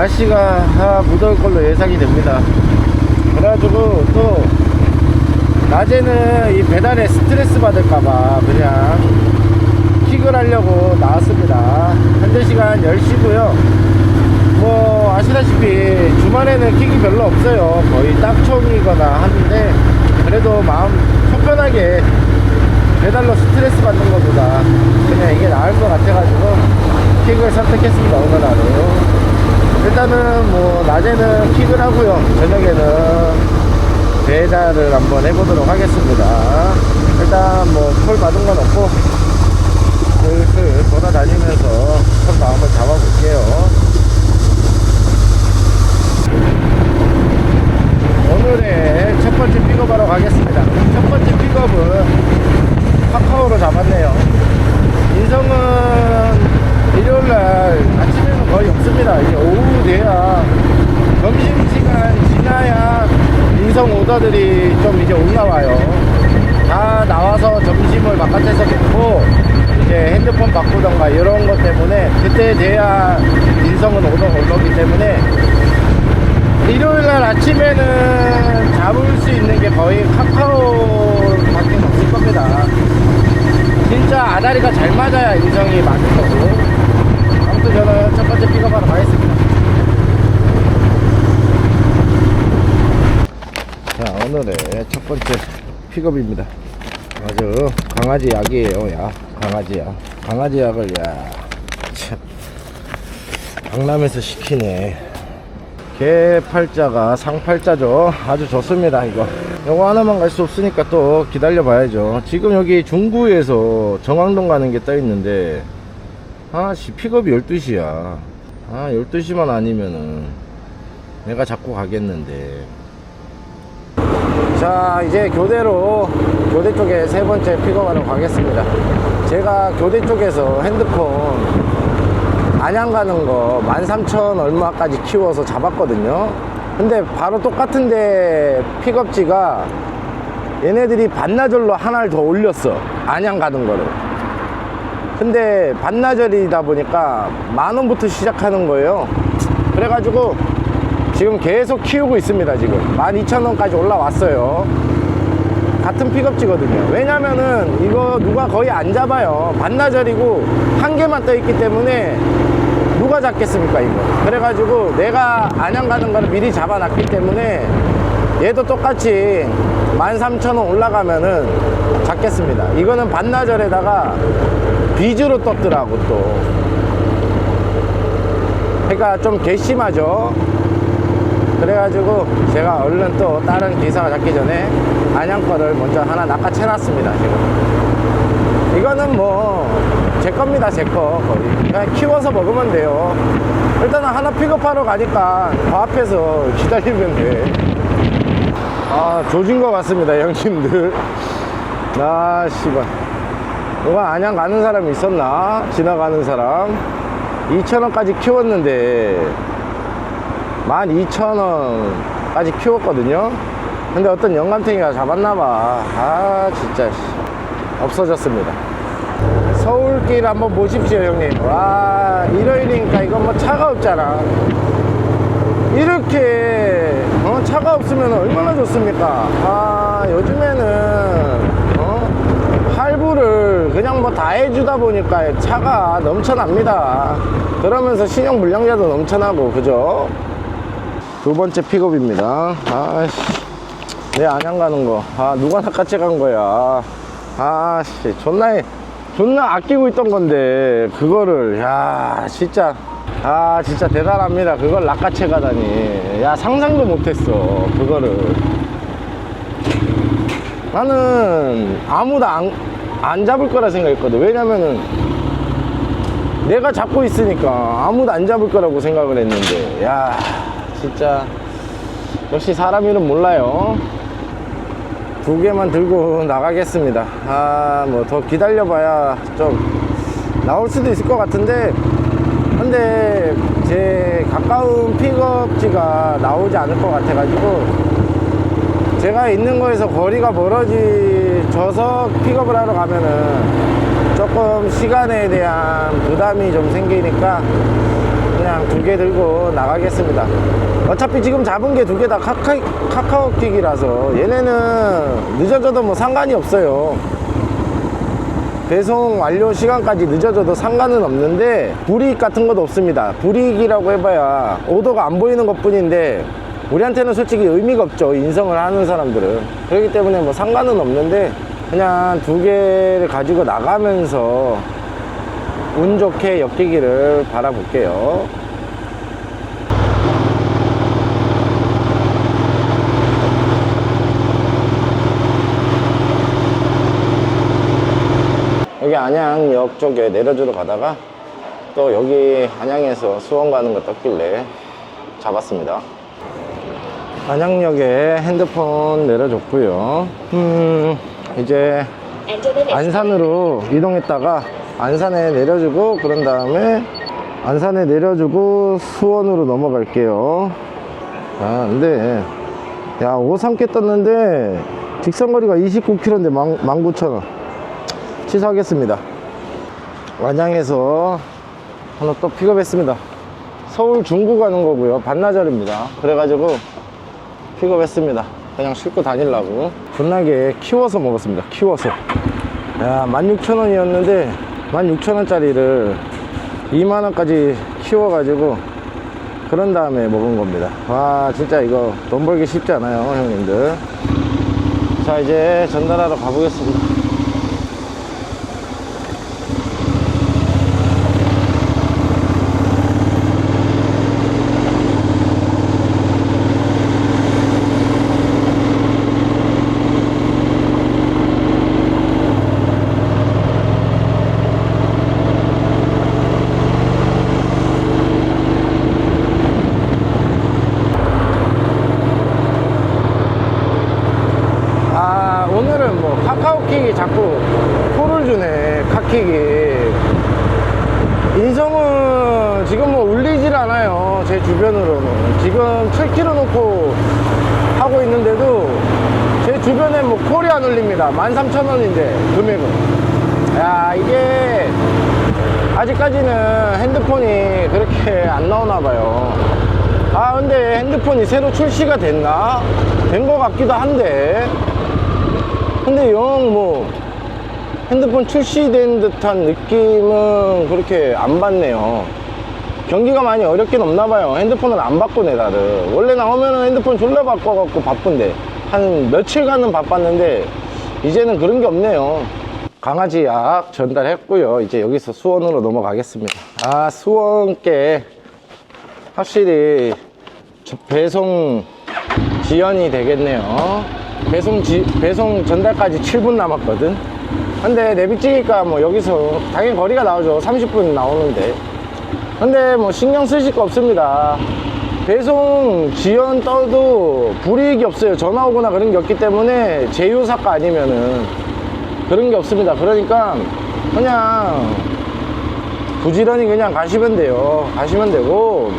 날씨가 아, 무더울 걸로 예상이 됩니다. 그래가지고 또 낮에는 이 배달에 스트레스 받을까봐 그냥 킥을 하려고 나왔습니다. 현재 시간 10시고요. 뭐 아시다시피 주말에는 킥이 별로 없어요. 거의 딱총이거나 하는데 그래도 마음 속편하게 배달로 스트레스 받는 것보다 그냥 이게 나을 것 같아가지고 킥을 선택했습니다. 오늘 하루. 일단은 뭐 낮에는 킥을 하고요. 저녁에는 배달을 한번 해보도록 하겠습니다. 일단 뭐 콜 받은 건 없고 슬슬 돌아다니면서 첫 마음을 잡아볼게요. 오늘의 첫 번째 픽업하러 가겠습니다. 첫 번째 픽업은 카카오로 잡았네요. 인성은 일요일날 아침에는 거의 없습니다. 이제 오후 돼야 점심시간 지나야 인성 오더들이 좀 이제 올라와요. 다 나와서 점심을 바깥에서 먹고 이제 핸드폰 바꾸던가 이런 것 때문에 그때 돼야 인성은 오더 올라오기 때문에 일요일 날 아침에는 잡을 수 있는 게 거의 카카오 밖에 없을 겁니다. 진짜 아다리가 잘 맞아야 인성이 맞는 거고. 아무튼 저는 첫 번째 픽업하러 가겠습니다. 자, 오늘의 첫 번째 픽업입니다. 아주 강아지 약이에요, 야. 강아지 약. 강아지 약을, 야. 참. 강남에서 시키네. 개 팔자가 상팔자죠. 아주 좋습니다, 이거. 요거 하나만 갈 수 없으니까 또 기다려 봐야죠. 지금 여기 중구에서 정왕동 가는 게 떠 있는데, 아씨, 픽업이 12시야. 아, 12시만 아니면은 내가 잡고 가겠는데. 자, 이제 교대로 교대 쪽에 세 번째 픽업하러 가겠습니다. 제가 교대 쪽에서 핸드폰 안양 가는 거 13,000 얼마까지 키워서 잡았거든요. 근데 바로 똑같은데 픽업지가 얘네들이 반나절로 하나를 더 올렸어. 안양 가는 거를. 근데 반나절이다 보니까 만 원부터 시작하는 거예요. 그래가지고 지금 계속 키우고 있습니다. 지금 12,000원까지 올라왔어요. 같은 픽업지거든요. 왜냐면은 이거 누가 거의 안 잡아요. 반나절이고 한 개만 떠 있기 때문에 누가 잡겠습니까 이거. 그래가지고 내가 안양 가는 거를 미리 잡아놨기 때문에 얘도 똑같이 13,000원 올라가면은 잡겠습니다. 이거는 반나절에다가 비즈로 떴더라고 또. 그러니까 좀 괘씸하죠. 그래가지고 제가 얼른 또 다른 기사가 잡기 전에 안양 거를 먼저 하나 낚아채 놨습니다 지금. 이거는 뭐 제 겁니다 제거. 거의. 그냥 키워서 먹으면 돼요. 일단은 하나 픽업하러 가니까 그 앞에서 기다리면 돼아 조진 것 같습니다 형님들. 아 씨발. 누가 안양 가는 사람이 있었나? 지나가는 사람. 2,000원까지 키웠는데 12,000원까지 키웠거든요. 근데 어떤 영감탱이가 잡았나봐. 아, 진짜, 씨. 없어졌습니다. 서울길 한번 보십시오, 형님. 와, 일요일이니까 이건 뭐 차가 없잖아. 이렇게, 어, 차가 없으면 얼마나 좋습니까? 아, 요즘에는, 어, 할부를 그냥 뭐 다 해주다 보니까 차가 넘쳐납니다. 그러면서 신용 불량자도 넘쳐나고, 그죠? 두 번째 픽업입니다. 아씨, 내 안양 가는 거. 아, 누가 낚아채 간 거야. 아씨, 존나, 존나 아끼고 있던 건데, 그거를, 야, 진짜, 아, 진짜 대단합니다. 그걸 낚아채 가다니. 야, 상상도 못했어. 그거를. 나는 아무도 안, 안 잡을 거라 생각했거든. 왜냐면은, 내가 잡고 있으니까 아무도 안 잡을 거라고 생각을 했는데, 야. 진짜 역시 사람 이름 몰라요. 두 개만 들고 나가겠습니다. 아 뭐 더 기다려 봐야 좀 나올 수도 있을 것 같은데 근데 제 가까운 픽업지가 나오지 않을 것 같아 가지고 제가 있는 거에서 거리가 멀어져서 픽업을 하러 가면은 조금 시간에 대한 부담이 좀 생기니까 그냥 두 개 들고 나가겠습니다. 어차피 지금 잡은 게 두 개 다 카카, 카카오킥이라서 얘네는 늦어져도 뭐 상관이 없어요. 배송 완료 시간까지 늦어져도 상관은 없는데 불이익 같은 것도 없습니다. 불이익이라고 해봐야 오더가 안 보이는 것 뿐인데 우리한테는 솔직히 의미가 없죠. 인성을 하는 사람들은. 그렇기 때문에 뭐 상관은 없는데 그냥 두 개를 가지고 나가면서 운 좋게 엮이기를 바라볼게요. 여기 안양역 쪽에 내려주러 가다가 또 여기 안양에서 수원 가는 거 떴길래 잡았습니다. 안양역에 핸드폰 내려줬고요. 음, 이제 안산으로 이동했다가 안산에 내려주고 그런 다음에 안산에 내려주고 수원으로 넘어갈게요. 아, 근데 야 5삼께 떴는데 직선거리가 29km인데 19,000원 취소하겠습니다. 완양에서 하나 또 픽업했습니다. 서울 중구 가는 거고요. 반나절입니다. 그래가지고 픽업했습니다. 그냥 싣고 다니려고. 존나게 키워서 먹었습니다. 키워서. 야, 16,000원이었는데 16,000원짜리를 2만원까지 키워가지고 그런 다음에 먹은 겁니다. 와, 진짜 이거 돈 벌기 쉽지 않아요, 형님들. 자, 이제 전달하러 가보겠습니다. 아 오늘은 뭐 카카오 킥이 자꾸 표를 주네 카킥이 인성은 지금 뭐 울리질 않아요 제 주변으로는. 지금 7km 놓고 하고 있는데도 제 주변에 뭐 콜이 안 울립니다. 13,000원인데 금액은. 야 이게 아직까지는 핸드폰이 그렇게 안 나오나 봐요. 아 근데 핸드폰이 새로 출시가 됐나? 된 것 같기도 한데 근데 영 뭐 핸드폰 출시된 듯한 느낌은 그렇게 안 받네요. 경기가 많이 어렵긴 없나 봐요. 핸드폰을 안 바꾸네 다들. 원래 나오면은 핸드폰 졸라 바꿔갖고 바쁜데 한 며칠간은 바빴는데 이제는 그런 게 없네요. 강아지 약 전달했고요. 이제 여기서 수원으로 넘어가겠습니다. 아 수원께 확실히 저 배송 지연이 되겠네요. 배송 지, 배송 전달까지 7분 남았거든. 근데 내비찍기가 뭐 여기서 당연히 거리가 나오죠. 30분 나오는데. 근데 뭐 신경 쓰실 거 없습니다. 배송 지연 떠도 불이익이 없어요. 전화 오거나 그런 게 없기 때문에 제휴사가 아니면은 그런 게 없습니다. 그러니까 그냥 부지런히 그냥 가시면 돼요. 가시면 되고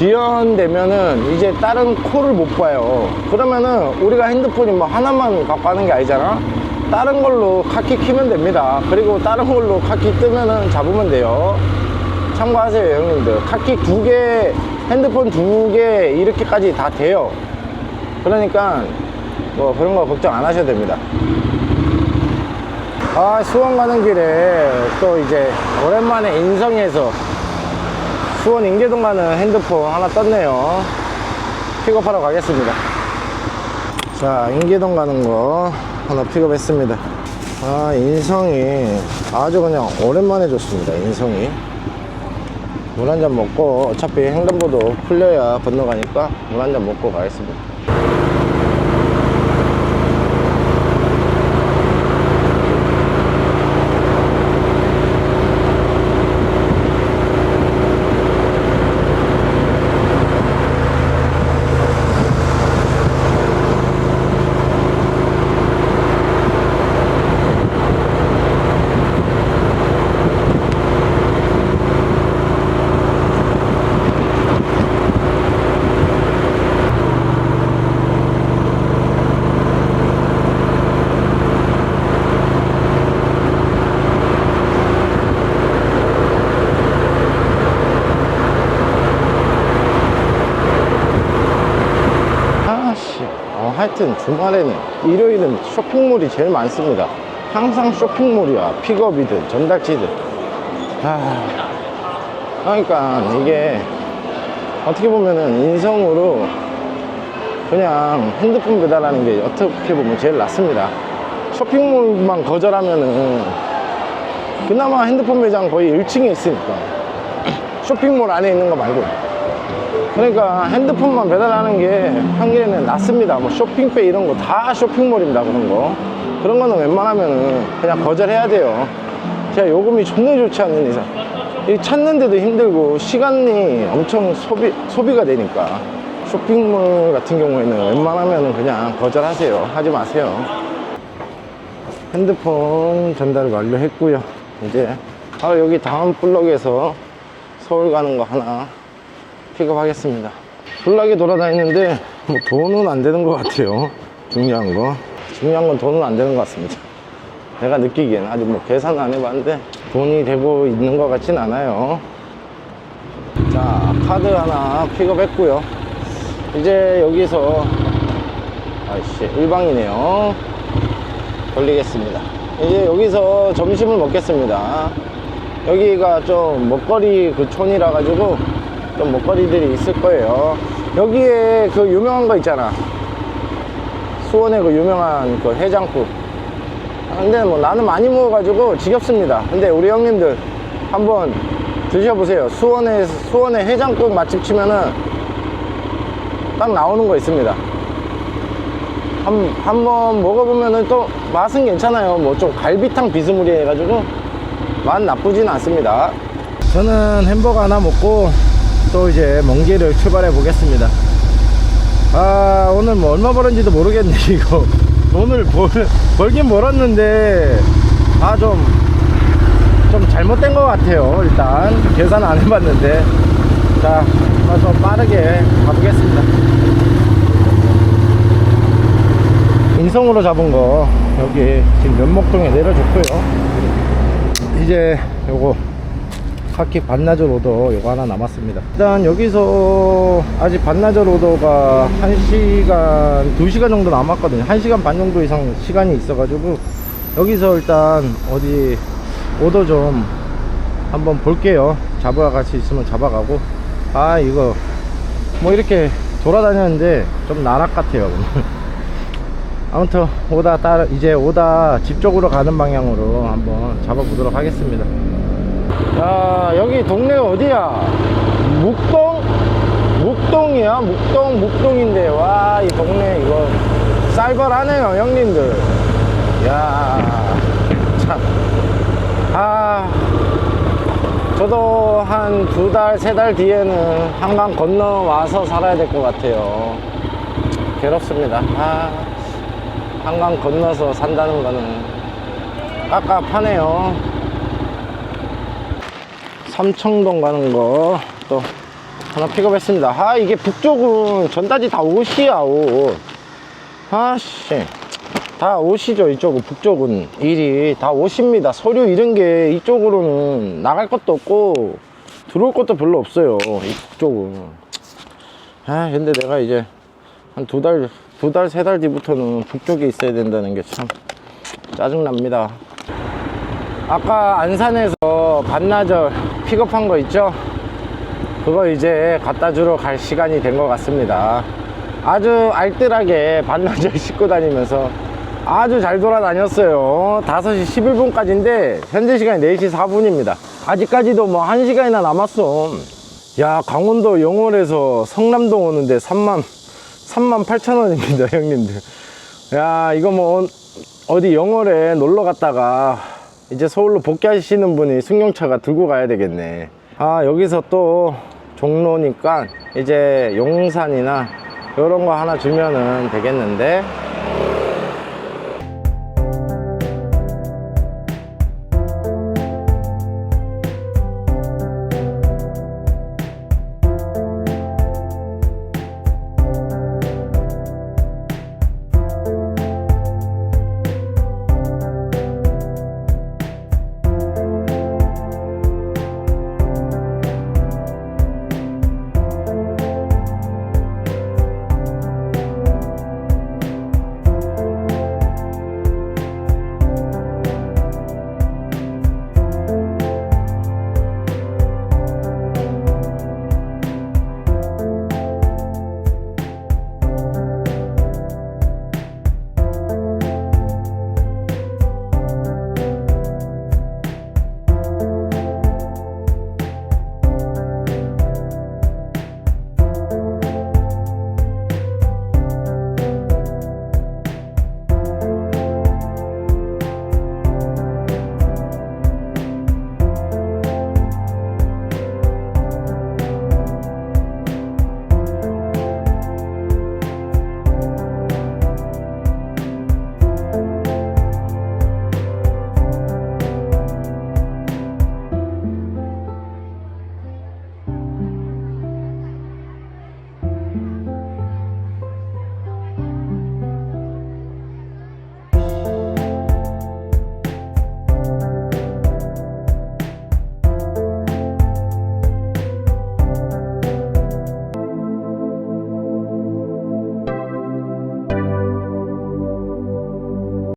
지연되면은 이제 다른 콜을 못 봐요. 그러면은 우리가 핸드폰이 뭐 하나만 갖고 하는 게 아니잖아. 다른 걸로 카키 키면 됩니다. 그리고 다른 걸로 카키 뜨면은 잡으면 돼요. 참고하세요, 형님들. 카키 두 개, 핸드폰 두 개 이렇게까지 다 돼요. 그러니까 뭐 그런 거 걱정 안 하셔도 됩니다. 아, 수원 가는 길에 또 이제 오랜만에 인성에서 수원 인계동 가는 핸드폰 하나 떴네요. 픽업하러 가겠습니다. 자, 인계동 가는 거 하나 픽업했습니다. 아, 인성이 아주 그냥 오랜만에 줬습니다. 인성이. 물 한 잔 먹고 어차피 횡단보도 풀려야 건너가니까 물 한 잔 먹고 가겠습니다. 하여튼 주말에는 일요일은 쇼핑몰이 제일 많습니다. 항상 쇼핑몰이야. 픽업이든 전달지든. 아, 그러니까 이게 어떻게 보면은 인성으로 그냥 핸드폰 배달하는 게 어떻게 보면 제일 낫습니다. 쇼핑몰만 거절하면은 그나마 핸드폰 매장 거의 1층에 있으니까 쇼핑몰 안에 있는 거 말고 그러니까 핸드폰만 배달하는 게 평일에는 낫습니다. 뭐 쇼핑백 이런 거 다 쇼핑몰입니다 그런 거. 그런 거는 웬만하면은 그냥 거절해야 돼요. 제가 요금이 존나 좋지 않는 이상. 이 찾는데도 힘들고 시간이 엄청 소비, 소비가 되니까. 쇼핑몰 같은 경우에는 웬만하면은 그냥 거절하세요. 하지 마세요. 핸드폰 전달을 완료했고요. 이제 바로 여기 다음 블럭에서 서울 가는 거 하나 픽업하겠습니다. 블락에 돌아다니는데 뭐 돈은 안 되는 것 같아요. 중요한 거. 중요한 건 돈은 안 되는 것 같습니다. 내가 느끼기엔 아직 뭐 계산 안 해봤는데 돈이 되고 있는 것 같진 않아요. 자 카드 하나 픽업했고요. 이제 여기서 아이씨 일방이네요. 돌리겠습니다. 이제 여기서 점심을 먹겠습니다. 여기가 좀 먹거리 그 촌이라 가지고 좀 먹거리들이 있을 거예요. 여기에 그 유명한 거 있잖아. 수원에 그 유명한 그 해장국. 근데 뭐 나는 많이 먹어가지고 지겹습니다. 근데 우리 형님들 한번 드셔보세요. 수원에 수원에 해장국 맛집 치면은 딱 나오는 거 있습니다. 한, 한번 먹어보면은 또 맛은 괜찮아요. 뭐 좀 갈비탕 비스무리 해가지고 맛 나쁘진 않습니다. 저는 햄버거 하나 먹고 또 이제 먼 길을 출발해 보겠습니다. 아 오늘 뭐 얼마 벌었는지도 모르겠네 이거. 돈을 벌, 벌긴 벌었는데 아 좀 좀 잘못된 것 같아요 일단. 계산 안 해봤는데. 자 가서 빠르게 가보겠습니다. 인성으로 잡은 거 여기 지금 면목동에 내려줬고요. 이제 요거 카키 반나절 오더 요거 하나 남았습니다. 일단 여기서 아직 반나절 오더가 1시간 2시간 정도 남았거든요. 1시간 반 정도 이상 시간이 있어 가지고 여기서 일단 어디 오더 좀 한번 볼게요. 잡아 같이 있으면 잡아가고. 아 이거 뭐 이렇게 돌아다녔는데 좀 나락 같아요. 아무튼 오다 따라 이제 오다 집 쪽으로 가는 방향으로 한번 잡아보도록 하겠습니다 야 여기 동네 어디야? 묵동? 묵동이야? 묵동 묵동인데. 와 이 동네 이거 쌀벌하네요 형님들. 야참아 저도 한 두 달 세 달 뒤에는 한강 건너와서 살아야 될 것 같아요. 괴롭습니다. 아 한강 건너서 산다는 거는 깝깝하네요 삼청동 가는 거 또 하나 픽업했습니다. 아 이게 북쪽은 전다지 다 옷이야 옷. 아씨. 다 옷이죠 이쪽은. 북쪽은 일이 다 옷입니다. 서류 이런 게 이쪽으로는 나갈 것도 없고 들어올 것도 별로 없어요 이 북쪽은. 아 근데 내가 이제 한 두 달, 두 달, 세달 뒤부터는 북쪽에 있어야 된다는 게 참 짜증납니다. 아까 안산에서 반나절 픽업한 거 있죠? 그거 이제 갖다 주러 갈 시간이 된 것 같습니다. 아주 알뜰하게 반나절 싣고 다니면서 아주 잘 돌아다녔어요. 5시 11분까지인데 현재 시간이 4시 4분입니다. 아직까지도 뭐 1시간이나 남았어. 야, 강원도 영월에서 성남동 오는데 3만 3만 8천 원입니다 형님들 야 이거 뭐 어디 영월에 놀러 갔다가 이제 서울로 복귀하시는 분이 승용차가 들고 가야 되겠네. 아 여기서 또 종로니까 이제 용산이나 이런 거 하나 주면은 되겠는데